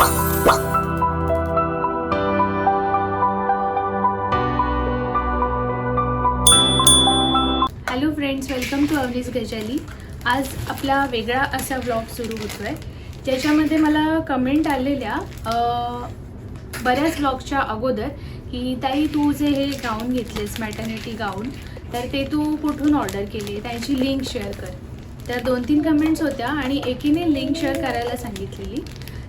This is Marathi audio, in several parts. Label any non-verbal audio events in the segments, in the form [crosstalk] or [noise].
Hello friends welcome to Avani's Gajali आज आपला वेगळा असा ब्लॉग सुरू होतो आहे ज्याच्यामध्ये मला कमेंट आलेल्या बऱ्याच ब्लॉगच्या अगोदर की ताई तू जे हे गाऊन घेतलेस मॅटर्निटी गाऊन तर ते तू कुठून ऑर्डर केले? त्यांची लिंक शेअर कर. तर दोन तीन कमेंट्स होत्या आणि एकीने लिंक शेअर करायला सांगितलेली.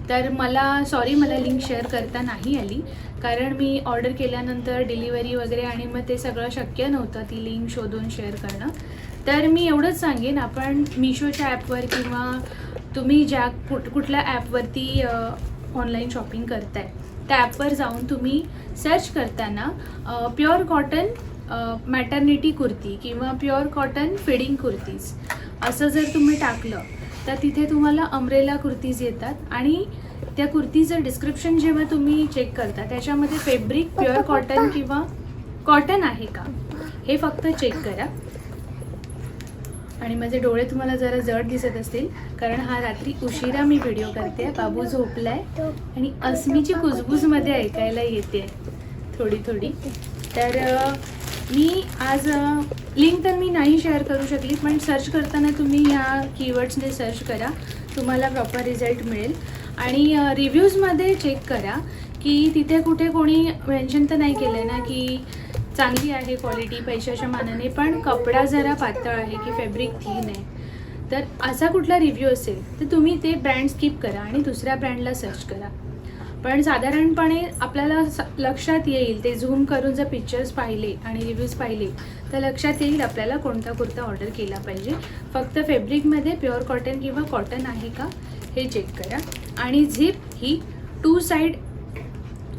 तर मला सॉरी मला लिंक शेअर करता नाही आली. कारण मी ऑर्डर केल्यानंतर डिलिव्हरी वगैरे आणि मग ते सगळं शक्य नव्हतं ती लिंक शोधून शेअर करणं. तर मी एवढंच सांगेन आपण मिशोच्या ॲपवर किंवा तुम्ही ज्या कुठ कुठल्या ॲपवरती ऑनलाईन शॉपिंग करताय त्या ॲपवर जाऊन तुम्ही सर्च करताना प्युअर कॉटन मॅटर्निटी कुर्ती किंवा प्युअर कॉटन फिडिंग कुर्तीज असं जर तुम्ही टाकलं तर तिथे तुम्हाला अमरेला कुर्तीज येतात आणि त्या कुर्तीचं डिस्क्रिप्शन जेव्हा तुम्ही चेक करता त्याच्यामध्ये फेब्रिक प्युअर कॉटन किंवा कॉटन आहे का? हे फक्त चेक करा. आणि माझे डोळे तुम्हाला जरा जड दिसत असतील कारण हा रात्री उशिरा मी व्हिडिओ करते बाबू झोपलाय आणि अस्मीची कुजबूजमध्ये ऐकायला येते थोडी थोडी. तर मी आज लिंक तर मी नाही शेअर करू शकली पण सर्च करताना तुम्ही ह्या कीवर्ड्सने सर्च करा. तुम्हाला प्रॉपर रिझल्ट मिळेल. आणि रिव्ह्यूजमध्ये चेक करा की तिथे कुठे कोणी मेन्शन तर नाही केलं ना की चांगली आहे क्वालिटी पैशाच्या मानाने पण कपडा जरा पातळ आहे की फॅब्रिक थीन आहे. तर असा कुठला रिव्ह्यू असेल तर तुम्ही ते ब्रँड स्किप करा आणि दुसऱ्या ब्रँडला सर्च करा. पण साधारणपणे आपल्याला स- लक्षात येईल ते झूम करून जर पिक्चर्स पाहिले आणि रिव्ह्यूज पाहिले तर लक्षात येईल आपल्याला कोणता कुर्ता ऑर्डर केला पाहिजे. फक्त फॅब्रिकमध्ये प्युअर कॉटन किंवा कॉटन आहे का हे चेक करा. आणि झिप ही टू साईड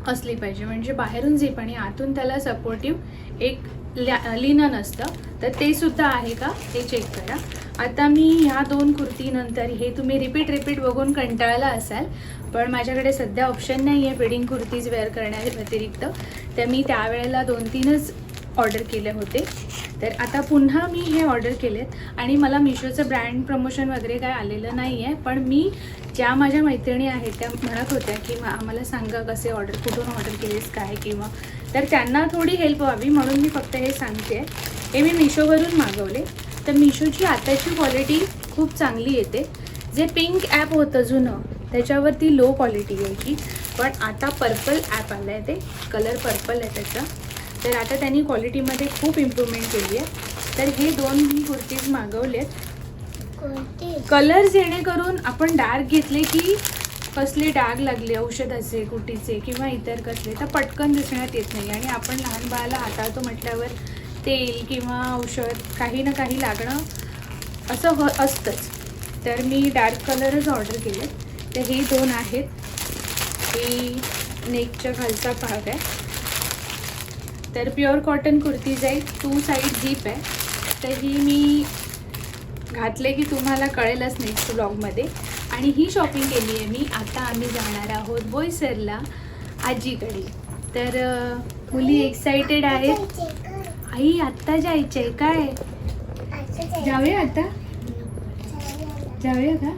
असली पाहिजे म्हणजे बाहेरून झिप आणि आतून त्याला सपोर्टिव्ह एक लिनन असतं. तर ते सुद्धा आहे का? हे चेक करा. आता मी ह्या दोन कुर्तीनंतर हे तुम्ही रिपीट रिपीट बघून कंटाळला असाल. पण माझ्याकडे सध्या ऑप्शन नाही आहे फिडिंग कुर्तीज वेअर करण्या व्यतिरिक्त. तर मी त्यावेळेला दोन तीनच ऑर्डर केले होते. तर आता पुन्हा मी हे ऑर्डर केलेत. आणि मला मिशोचं ब्रँड प्रमोशन वगैरे काय आलेलं नाही आहे पण मी ज्या माझ्या मैत्रिणी आहेत त्या म्हणत होत्या की आम्हाला सांगा कसे ऑर्डर कुठून ऑर्डर केलेस काय किंवा तर त्यांना थोडी हेल्प व्हावी म्हणून मी फक्त हे सांगते. हे मी मिशोवरून मागवले. तर मिशोची आताची क्वालिटी खूप चांगली येते. जे पिंक ॲप होतं जुनं त्याच्यावरती लो क्वालिटी यायची. पण आता पर्पल ॲप आलं आहे ते. कलर पर्पल आहे त्याचा. तर आता त्यांनी क्वालिटीमध्ये खूप इम्प्रूव्हमेंट केली आहे. तर हे दोन मी कुर्तीज मागवलेत. कोणती? कलर जेणेकरून आपण डार्क घेतले की कसले डाग लागले औषधाचे कुटीचे किंवा इतर कसले तर पटकन दिसण्यात येत नाही. आणि आपण लहान बाळाला हाताळतो म्हटल्यावर तेल किंवा औषध काही ना काही लागणं असं हो असतंच. तर मी डार्क कलरच ऑर्डर केले. तर हे दोन आहेत. हे नेकच्या खालचा भाग आहे. तर प्युअर कॉटन कुर्तीज आहे टू साईड झीप आहे. तर ही मी घातले की तुम्हाला कळेलच नेक्स्ट ब्लॉगमध्ये. आणि ही शॉपिंग केली आहे मी. आता आम्ही जाणार आहोत बोईसरला आजीकडे. तर मुली एक्साइटेड आहेत. आई आत्ता जायचं आहे काय? जाऊया आता? जाऊया का?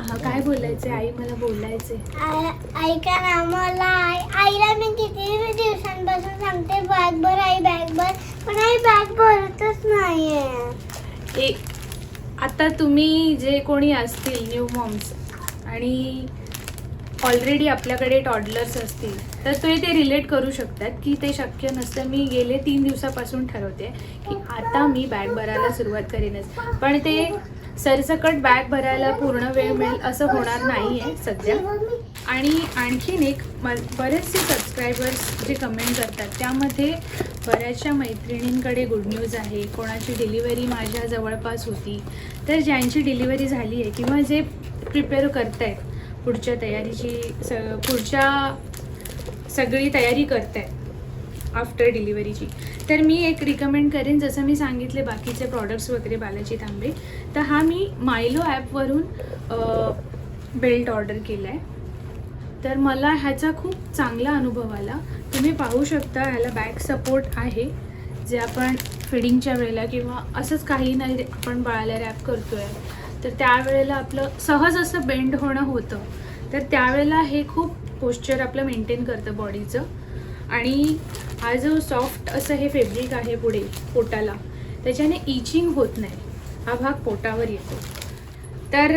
हा काय बोलायचं आई मला बोलायचंय. ऐका ना मला आई आईला मी किती दिवसांपासून सांगते बॅग भर आई बॅग भर. पण आई बॅग भरतच नाहीये. एक आता तुम्ही जे कोणी असतील न्यू मॉम्स आणि ऑलरेडी आपल्याकडे टॉडलर्स असतील तर ते ते रिलेट करू शकतात की ते शक्य नसतं. मी गेले तीन दिवसापासून ठरवते की आता मी बॅग भरायला सुरुवात करीनच. पण ते सरसकट बॅग भरायला पूर्ण वेळ मिळेल असं होणार नाही आहे सध्या. आणि आणखीन एक म बरेचसे सबस्क्रायबर्स जे कमेंट करतात त्यामध्ये बऱ्याचशा मैत्रिणींकडे गुड न्यूज आहे. कोणाची डिलिव्हरी माझ्या जवळपास होती. तर ज्यांची डिलिव्हरी झाली आहे किंवा जे प्रिपेअर करत आहेत पुढच्या तयारीची स पुढच्या सगळी तयारी करत आहेत आफ्टर डिलिव्हरीची तर मी एक रिकमेंड करेन जसं मी सांगितले बाकीचे प्रॉडक्ट्स वगैरे बालाजी तांबे तर हा मी मायलो ॲपवरून बेल्ट ऑर्डर केला आहे तर मला ह्याचा खूप चांगला अनुभव आला. तुम्ही पाहू शकता ह्याला बॅक सपोर्ट आहे. जे आपण फिडिंगच्या वेळेला किंवा असंच काही नाही आपण बाळाला रॅप करतो आहे तर त्यावेळेला आपलं सहज असं बेंड होणं होतं. तर त्यावेळेला हे खूप पोश्चर आपलं मेंटेन करतं बॉडीचं आणि हा जो सॉफ्ट असं हे फेब्रिक आहे पुढे पोटाला त्याच्याने इचिंग होत नाही. हा भाग पोटावर येतो. तर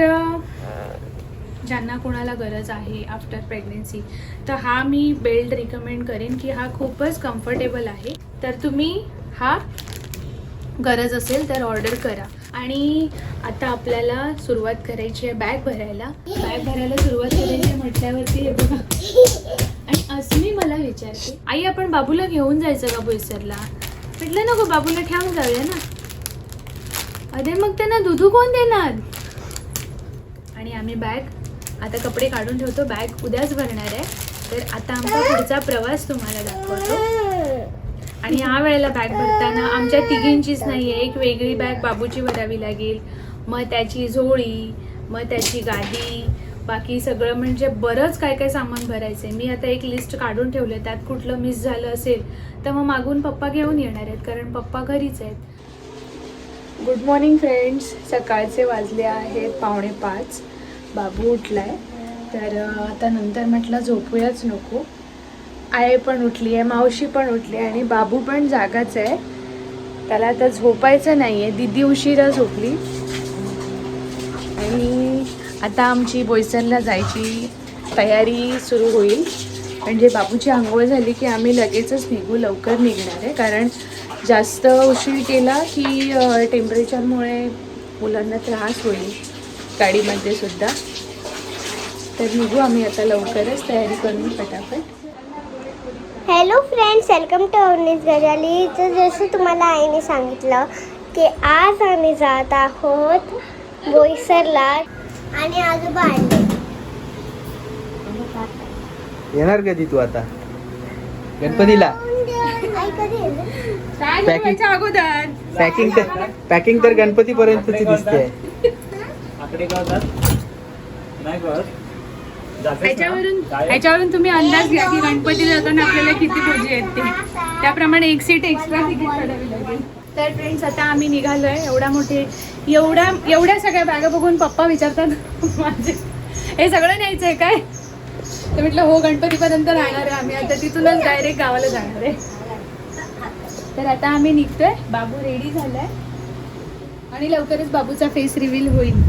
ज्यांना कोणाला गरज आहे आफ्टर प्रेग्नेन्सी तर हा मी बेल्ट रिकमेंड करेन की हा खूपच कम्फर्टेबल आहे. तर तुम्ही हा गरज असेल तर ऑर्डर करा. आणि आता आपल्याला सुरुवात करायची आहे बॅग भरायला. बॅग भरायला सुरुवात करायची आहे म्हटल्यावरती हे बघा. आणि अस्मी मला विचारते आई आपण बाबूला घेऊन जायचं का बोईसरला? म्हटलं नको बाबूला ठेवून जाऊया ना. अरे मग त्यांना दुधू कोण देणार? आणि आम्ही बॅग आता कपडे काढून ठेवतो बॅग उद्याच भरणार आहे. तर आता आमचा पुढचा प्रवास तुम्हाला दाखवतो. आणि ह्या वेळेला बॅग भरताना आमच्या तिघींचीच नाही आहे एक वेगळी बॅग बाबूची भरावी लागेल. मग त्याची झोळी मग त्याची गादी बाकी सगळं म्हणजे बरंच काय काय सामान भरायचं आहे मी आता एक लिस्ट काढून ठेवलं आहे त्यात कुठलं मिस झालं असेल तर मग मागून पप्पा घेऊन येणार आहेत कारण पप्पा घरीच आहेत. गुड मॉर्निंग फ्रेंड्स सकाळचे वाजले आहेत पावणे पाच. बाबू उठला आहे तर आता नंतर म्हटलं झोपूयाच नको. आई पण उठली आहे मावशी पण उठली आहे आणि बाबू पण जागाच आहे. त्याला आता झोपायचं नाही आहे दिदी उशिरा झोपली. आणि आता आमची बोईसरला जायची तयारी सुरू होईल. म्हणजे बाबूची आंघोळ झाली की आम्ही लगेचच निघू लवकर निघणार आहे. कारण जास्त उशीर केला की टेम्परेचरमुळे मुलांना त्रास होईल. गाडीमध्ये सुद्धा. तर निघू आम्ही आता लवकरच तयारी करून पटापट हॅलो फ्रेंड्स वेलकम टू अवनीस गजाली तर जसं तुम्हाला आईने सांगितलं की आज आम्ही जात आहोत बोईसरला आणि आजोबा आले. येणार कधी तू आता? गणपतीला? अगोदर. पॅकिंग तर पॅकिंग तर गणपती पर्यंतची दिसते ह्याच्यावरून ह्याच्यावरून तुम्ही अंदाज घ्या की गणपतीला जाताना आपल्याला किती पूजे आहेत ते. त्याप्रमाणे एक सीट एक्स्ट्रा तिकीट काढावी लागेल. तर फ्रेंड्स आता आम्ही निघालोय. एवढा मोठे एवढ्या एवढ्या सगळ्या बॅगा बघून पप्पा विचारतात माझे हे सगळं न्यायचंय काय? तर म्हटलं हो गणपतीपर्यंत राहणार आहे आम्ही. आता तिथूनच डायरेक्ट गावाला जाणार आहे. तर आता आम्ही निघतोय. बाबू रेडी झालाय. आणि लवकरच बाबूचा फेस रिव्हील होईल.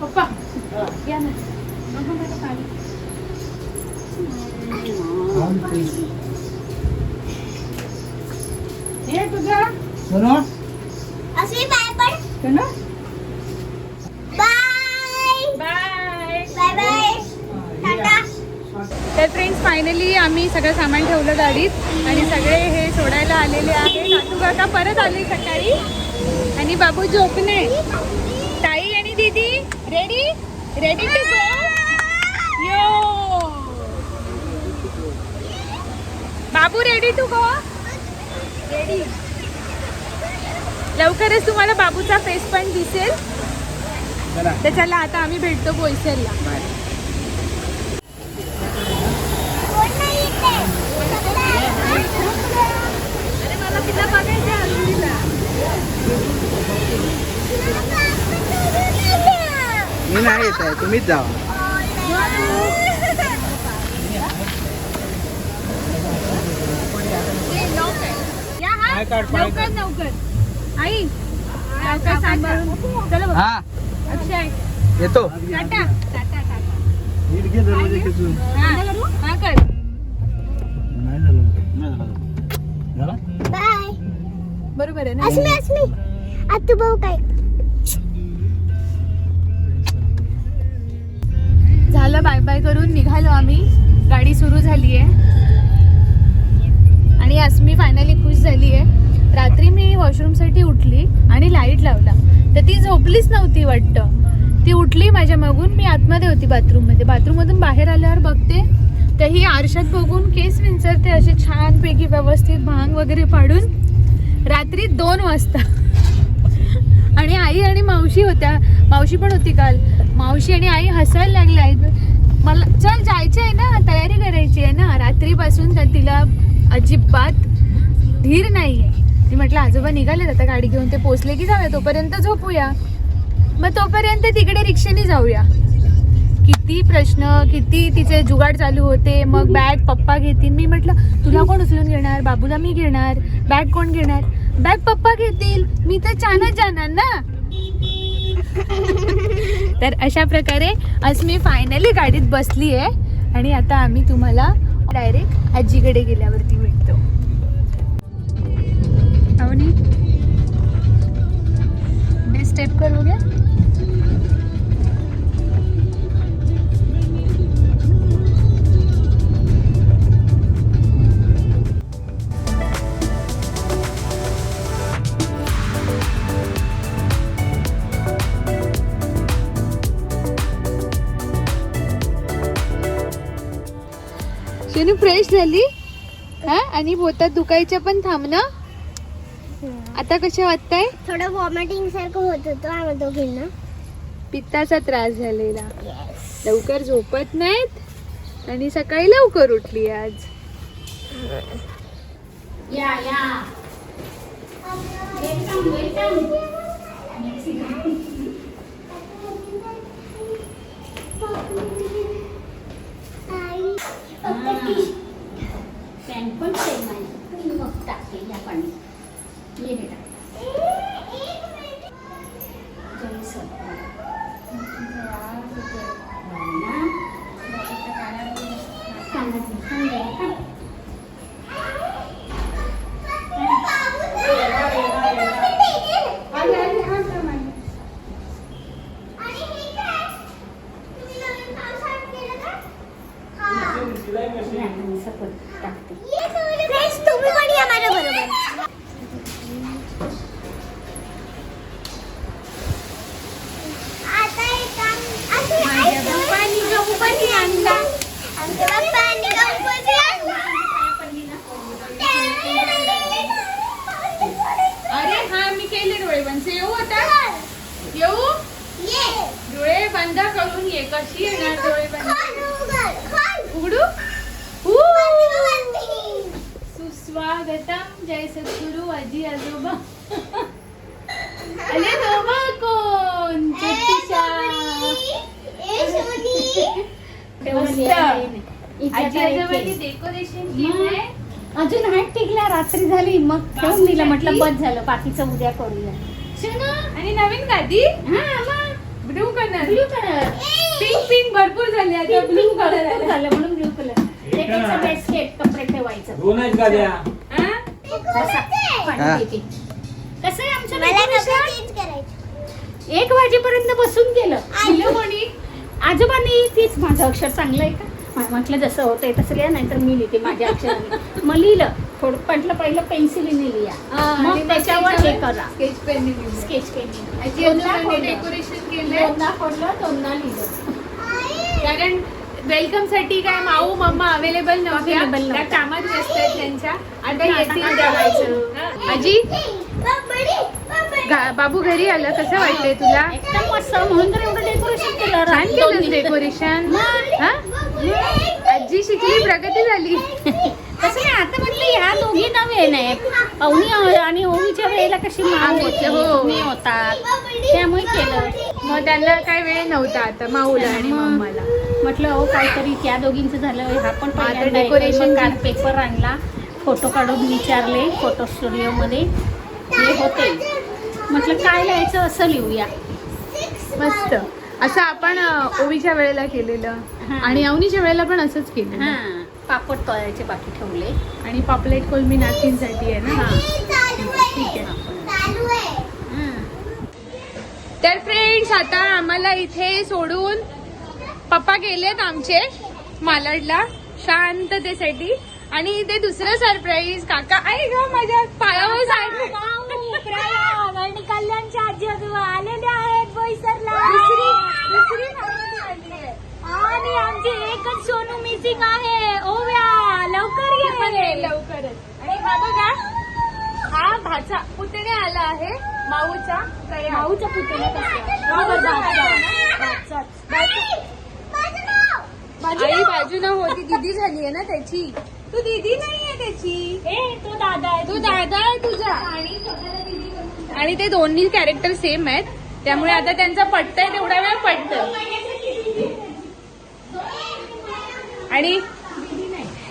पप्पा या ना नको मला पाणी. हे तुझा असे फायनली आम्ही सगळं सामान ठेवलं गाडीत आणि सगळे हे सोडायला आलेले आहे काकू काका परत आले सकाळी. आणि बाबू झोपणे. ताई आणि दीदी रेडी रेडी टू गो यो बाबू रेडी टू गो रेडी लवकरच तुम्हाला बाबूचा फेस पण दिसेल. तर चला आता आम्ही भेटतो बोईसरला कोण नाही इथे अरे मला तिला बघायचं आहे मी नाही येत आहे तुम्हीच जावा. लवकर लवकर. आई लवकर सांभाळून. चला बघ. हा. अक्षय. येतो. टाटा. टाटा टाटा. हा. हा. कर. बाय. बरोबर आहे ना? अस्मी अस्मी. आतू भाऊ काय? बाय करून निघालो आम्ही. गाडी सुरू झाली आहे आणि आज मी फायनली खुश झाली आहे रात्री मी वॉशरूमसाठी उठली आणि लाइट लावला. तर ती झोपलीच नव्हती वाटतं. ती उठली माझ्या मागून मी आतमध्ये होती बाथरूममध्ये. बाथरूममधून बाहेर आल्यावर बघते. तर ही आरशात बघून केस विंचरते असे छानपैकी व्यवस्थित भांग वगैरे पाडून. रात्री दोन वाजता. आणि आई आणि मावशी होत्या. मावशी पण होती काल. मावशी आणि आई हसायला लागल्या. मला चल जायचं आहे ना तयारी करायची आहे ना. रात्रीपासून तर तिला अजिबात धीर नाही आहे ती म्हटलं आजोबा निघालेत आता गाडी घेऊन ते पोचले की जाऊया तोपर्यंत झोपूया. मग तोपर्यंत तिकडे रिक्षेने जाऊया. किती प्रश्न किती तिचे जुगाड चालू होते. मग बॅग पप्पा घेतील. मी म्हटलं तुला कोण उचलून घेणार? बाबूला मी घेणार. बॅग कोण घेणार? बॅग पप्पा घेतील. मी तर छानच जाणार ना. तर अशा प्रकारे आज मी फायनली गाडीत बसली आहे आणि आता आम्ही तुम्हाला डायरेक्ट आजीकडे गेल्यावरती भेटतो. अवनी मी स्टेप घ्या शनू फ्रेश झाली? हा? आणि बोटात दुखायच्या पण थांब ना. आता कशा वाटताय? थोडं वॉमिटिंग सारखं होत होतं आम्हाला दोघींना. पित्ताचा त्रास झालेला. लवकर झोपत नाहीत. आणि सकाळी लवकर उठली आज. या या पॅन पण सेम आहे मग टाकते या पाणी ये बेटा जय सद्गुरू. हो ना? कानात घे, कान घे, कान. नाही, सपन टाकते. फ्रेंड्स तुम्ही पण या माझ्या बरोबर आता एक काम असे माझ्या ऐकतो. बाप्पानी गणपती आणला. आमच्या बाप्पांनी गणपती आणला. अरे हा मी केले डोळे बंद येऊ आता येऊ ये. डोळे बंद करून ये कशी येणार डोळे बंद खान उघड, खान. उघडू गणपती. सुस्वागतम जय सद्गुरु आजी आजोबा. अरे बाबा कोण? ज्योतिषा. [laughs] आजी आजोबांनी. डेकोरेशन मग? केलंय अजून हात टिकला रात्री झाली. मग ठेवून दिलं. म्हटलं? बस झालं. बाकीचं उद्या करूया. आणि नवीन गादी हा मग blue colour. Blue colour. Pink pink भरपूर झाली आता. ब्लू कलर झालं म्हणून ब्लू कलर. त्याचं बेस्केट कपडे ठेवायचं. दोन आहेत कसं आहे आमचं मला decoration? कपडे चेंज करायचे. एक वाजेपर्यंत बसून गेलं. लिहिलं कोणी आजोबांनी तीच माझं अक्षर चांगलं आहे का? मा- म्हटलं जसं होतंय तसं लिहा नाहीतर मी लिहिते माझ्या अक्षराने. मग लिहिलं. थोडं म्हटलं पहिलं पेन्सिलीने लिहा. मग त्याच्यावर हे करा. Sketch pen sketch pen decoration केलंय? दोनदा पडलं दोनदा लिहिलं. कारण वेलकमसाठी काय माऊ मम्मा अवेलेबल नव्हत्या. त्या. कामात व्यस्त आहेत त्यांच्या. आता येतील. आजी. गा- बाबू घरी आलं. कसं वाटतंय तुला? एकदम मस्त. म्हणून तर एवढं डेकोरेशन केलं छान दोन केलं दिवस. डेकोरेशन हा? आजी शिकली प्रगती झाली. कसं नाही आता म्हटलं ह्या दोघी नव्हे नाही. अवनी आणि ओवीच्या वेळेला कशी माव होते हो. मी होतात त्यामुळे केलं. मग त्यांना काय वेळ नव्हता आता माऊला आणि मग. मम्माला. म्हटलं हो काहीतरी त्या दोघींचं झालं हा पण decoration कार्ड पेपर आणला फोटो काढून विचारले फोटो स्टुडिओमध्ये हे होते. म्हटलं काय लिहायचं असं लिहूया. मस्त. असं आपण ओवीच्या वेळेला केलेलं. आणि अवनीच्या वेळेला पण असंच केलेलं. हां. पापड तळायचे बाकी ठेवले. आणि पापलेट कोलमी नातींसाठी आहे ना. ठीक आहे. तर फ्रेंड्स आता आम्हाला इथे सोडून पप्पा गेलेत आमचे मालाडला शांततेसाठी. आणि इथे दुसरं सरप्राईज काका आहे ग माझ्या पायावर साईड आणि कल्याणच्या आजी आजोबा आलेले आहेत बोईसरला. दुसरी दुसरी. आणि आमची एकच सोनू मिसिंग आहे. ओव्या लवकर ती ये. लवकरच आणि हा बघा हा भाचा पुतणे आला आहे माऊचा. तयार. भाऊचा पुतण्या कसला भाऊचा भाऊचा. भाचा. भाचा. आई, बाजूला होती दिदी झाली आहे ना त्याची. तू दिदी नाहीये त्याची. ए तो दादा आहे तू दादा आहे तुझा. आणि ते दोन्ही कॅरेक्टर सेम आहेत. त्यामुळे आता त्यांचा पटतंय तेवढा वेळ पटत आणि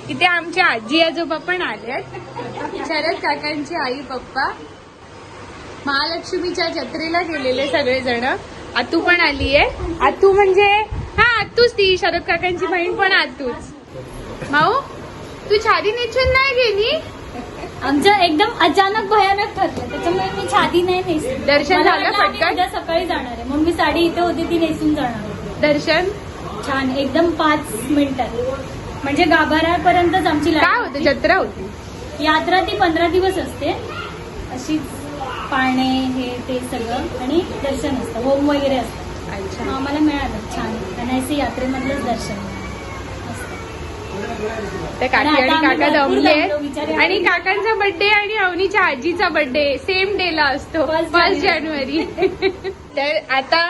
इथे आमचे आजी आजोबा पण आले शरद काकांची आई पप्पा. महालक्ष्मीच्या जत्रेला गेलेले सगळेजण. आतू पण आली आहे आतू म्हणजे हा आतूच ती शरद काकांची बहीण पण आतूच माऊ तू छादी नेसून नाही गेली? आमचं एकदम अचानक भयानक ठरलं. त्याच्यामुळे मी छादी नाही नेसली. दर्शन झालं पटकन? उद्या सकाळी जाणार आहे. म्हणून मी साडी इथे होती ती नेसून जाणार होते दर्शन? छान एकदम पाच मिनिटात म्हणजे गाभाऱ्यापर्यंतच आमची काय लाईन होतं. जत्रा होती. यात्रा ती पंधरा दिवस असते. अशीच पाळणे हे ते सगळं. आणि दर्शन असतं. होम वगैरे असतं. अच्छा. मग आम्हाला मिळालं. छान. एनआयसी यात्रेमधलंच दर्शन. त्या काकी आणि काका बिचारे. आणि काकांचा बर्थडे आणि अवनीच्या आजीचा बर्थडे सेम डे ला असतो. फर्स्ट जानेवारी [laughs] तर आता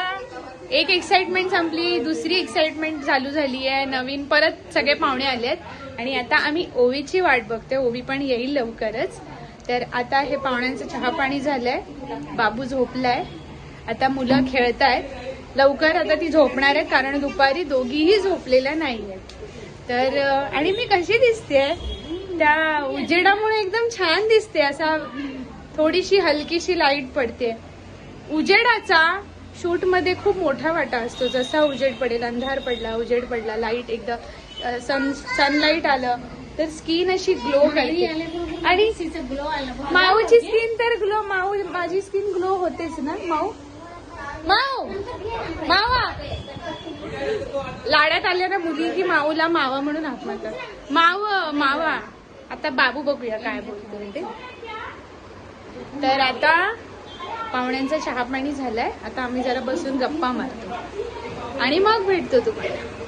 एक एक्साइटमेंट संपली दुसरी एक्साइटमेंट चालू झाली आहे नवीन परत सगळे पाहुणे आले आहेत. आणि आता आम्ही ओवीची वाट बघतोय ओवी पण येईल लवकरच. तर आता हे पाहुण्यांचं चहा पाणी झालंय बाबू झोपलाय. आता मुलं खेळतायत. लवकर आता ती झोपणार आहे कारण दुपारी दोघीही झोपलेल्या नाहीयेत. तर अं, आणि मी कशी दिसते त्या उजेडामुळे एकदम छान दिसते असा थोडीशी हलकीशी लाइट पडते उजेडाचा शूटमध्ये खूप मोठा वाटा असतो जसा उजेड पडेल अंधार पडला उजेड पडला लाइट एकदा सन सनलाईट आलं तर स्किन अशी ग्लो करते. आणि ग्लो आला. माऊची स्किन तर ग्लो माऊ माझी स्किन ग्लो होतेच ना माऊ? माऊ मावा. लाड्यात आल्या ना मुली की माऊला मावा म्हणून हात मारतात माव मावा. आता बाबू बघूया काय बोलतो ते. तर आता पाहुण्यांचा चहा पाणी झालाय. आता आम्ही जरा बसून गप्पा मारतो. आणि मग भेटतो तुम्हाला.